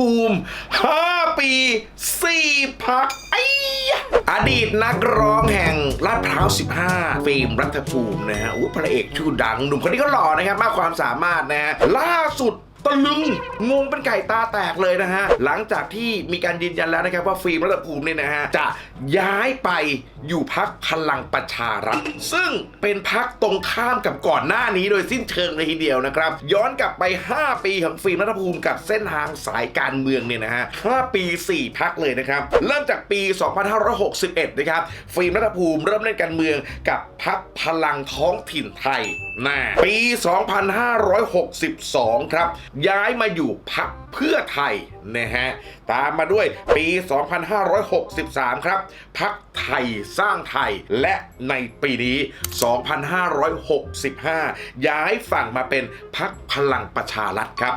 ภูมิ 5 ปี 4 พักไอ้อดีตนักร้องแห่งลาดพร้าว 15 ฟิล์มรัฐภูมินะฮะอู้พระเอกชื่อดัง หนุ่มคนนี้ก็หล่อนะครับ มากความสามารถนะฮะล่าสุด ตะลึงงงเป็นไก่ตาแตกเลยนะฮะ หลังจากที่มีการยืนยันแล้วนะครับว่าฟิล์มรัฐภูมิเนี่ยนะฮะ จะย้ายไปอยู่พักพลังประชารัฐ ซึ่งเป็นพักตรงข้ามกับก่อนหน้านี้โดยสิ้นเชิงเลยทีเดียวนะครับ ย้อนกลับไป 5 ปีของฟิล์มรัฐภูมิกับเส้นทางสายการเมืองเนี่ยนะฮะ 5 ปี 4 พักเลยนะครับ เริ่มจากปี 2561 นะครับฟิล์มรัฐภูมิเริ่มเล่นการเมืองกับพักพลังท้องถิ่นไทยนะปี 2562 ครับย้ายมาอยู่พักเพื่อไทยนะฮะตามมาด้วยปี 2563 ครับพักไทยสร้างไทยและในปีนี้ 2565 ย้ายฝั่งมาเป็นพักพลังประชารัฐครับ